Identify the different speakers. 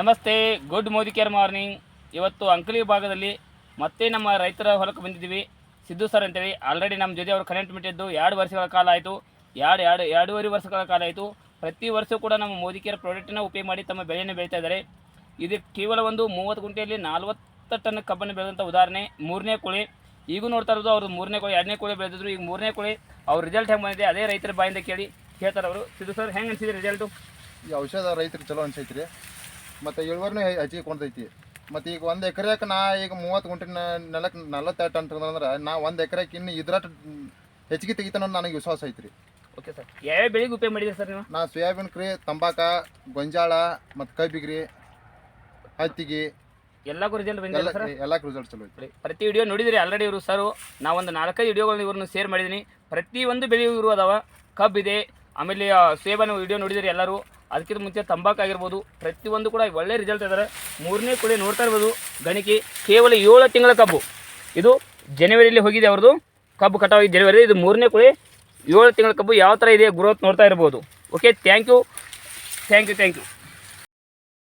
Speaker 1: ನಮಸ್ತೆ, good Modi care morning. ಇವತ್ತು ಅಂಕಲಿ ಭಾಗದಲ್ಲಿ ಮತ್ತೆ ನಮ್ಮ ರೈತರ ಹೊಲಕ್ಕೆ ಬಂದಿದ್ದೀವಿ. ಸಿದ್ದು ಸರ್ ಅಂತೇಳಿ. ಆಲ್ರೆಡಿ ನಮ್ಮ ಜೊತೆ ಅವರು ಕನೆಕ್ಟ್ ಬಿಟ್ಟಿದ್ದು. ಎರಡು ವರ್ಷಗಳ ಕಾಲ ಆಯಿತು. ಎರಡು ಎರಡು, ಎರಡೂವರೆ ವರ್ಷಗಳ ಕಾಲ ಆಯಿತು. ಪ್ರತಿ ವರ್ಷ ಕೂಡ ನಮ್ಮ ಮೋದಿ ಕೇರ್ ಪ್ರಾಡಕ್ಟನ್ನ ಉಪಯೋಗ ಮಾಡಿ ತಮ್ಮ ಬೆಳೆಯನ್ನು ಬೆಳೀತಾ ಇದ್ದಾರೆ. ಇದು ಕೇವಲ ಒಂದು ಮೂವತ್ತು ಗುಂಟೆಯಲ್ಲಿ ನಲ್ವತ್ತು ಟನ್ ಕಬ್ಬನ್ನು ಬೆಳೆದಂಥ ಉದಾಹರಣೆ. ಮೂರನೇ ಕೋಳಿ. ಈಗೂ ನೋಡ್ತಾ ಇರೋದು ಅವರು ಮೂರನೇ ಕೋಳಿ, ಎರಡನೇ ಕೋಳಿ ಬೆಳೆದಿದ್ರು. ಈಗ ಮೂರನೇ ಕೋಳಿ ಅವ್ರ ರಿಸಲ್ಟ್ ಹೆಂಗೆ ಬಂದಿದೆ ಅದೇ ರೈತರ ಬಾಯಿಂದ ಕೇಳಿ. ಹೇಳ್ತಾರೆ ಅವರು. ಸಿದ್ದು ಸರ್, ಹೆಂಗೆ ಅನಿಸಿದೆ ರಿಸಲ್ಟು
Speaker 2: ಈ ಔಷಧ ರೈತರಿಗೆ ಚಲೋ ಅನ್ಸೈತ್ರಿ. ಮತ್ತು ಇಳುವರಿನೂ ಹೆಚ್ಚಿಗೆ ಕೊಡ್ತೈತಿ. ಮತ್ತು ಈಗ ಒಂದು ಎಕರೆಗೆ ನಾ ಈಗ ಮೂವತ್ತು ಗುಂಟೆ ನೆಲಕ್ಕೆ ನಲವತ್ತೆರಡು ಟನ್ ಅಂದ್ರೆ ನಾ ಒಂದು ಎಕರೆಗೆ ಇನ್ನು ಇದ್ರ ಹೆಚ್ಚಿಗೆ ತೆಗಿತಾನ ನನಗೆ ವಿಶ್ವಾಸ ಐತ್ರಿ.
Speaker 1: Okay sir. ಯಾವ್ಯಾವ ಬೆಳೆಗೆ ಉಪಯೋಗ ಮಾಡಿದ್ರಿ ಸರ್ ನೀವು?
Speaker 2: ನಾ ಸೋಯಾಬೀನ್ ಕ್ರಿ ತಂಬಾಕ ಗೊಂಜಾಳ ಮತ್ತು ಕಬ್ಬಿಗ್ರಿ ಹತ್ತಿಗೆ.
Speaker 1: ಎಲ್ಲಕ್ಕೂ ರಿಸಲ್ಟ್ ಬಂದಿಲ್ಲ
Speaker 2: ಎಲ್ಲ
Speaker 1: ಸರ್?
Speaker 2: ಎಲ್ಲಕ್ಕೂ ರಿಸಲ್ಟ್ ಚಲೋ ಐತ್ರಿ.
Speaker 1: ಪ್ರತಿ ವಿಡಿಯೋ ನೋಡಿದ್ರಿ ಆಲ್ರೆಡಿ ಇವರು ಸರ್ ನಾವೊಂದು ನಾಲ್ಕೈದು ವಿಡಿಯೋಗಳನ್ನ ಇವ್ರನ್ನ ಶೇರ್ ಮಾಡಿದ್ದೀನಿ ಪ್ರತಿಯೊಂದು ಬೆಳೆ ಇವರು ಅದಾವ. ಕಬ್ಬಿದೆ ಆಮೇಲೆ ಆ, ಸೇಬನ ವಿಡಿಯೋ ನೋಡಿದಿರಿ ಎಲ್ಲರೂ. ಅದಕ್ಕಿಂತ ಮುಂಚೆ ತಂಬಾಕು ಆಗಿರ್ಬೋದು. ಪ್ರತಿಯೊಂದು ಕೂಡ ಒಳ್ಳೆ ರಿಸಲ್ಟ್ ಇದ್ದಾರೆ ಮೂರನೇ ಕುಳಿ ನೋಡ್ತಾ ಇರ್ಬೋದು ಗಣಿಕೆ. ಕೇವಲ ಏಳು ತಿಂಗಳ ಕಬ್ಬು. ಇದು ಜನವರಿಯಲ್ಲಿ ಹೋಗಿದೆ ಅವ್ರದ್ದು. ಕಬ್ಬು ಕಟಾವು ಜನವರಿ ಇದು ಮೂರನೇ ಕುಳಿ ಏಳು ತಿಂಗಳ ಕಬ್ಬು ಯಾವ ಥರ ಇದೆ ಗ್ರೋತ್ ನೋಡ್ತಾ ಇರ್ಬೋದು. Okay thank you thank you thank you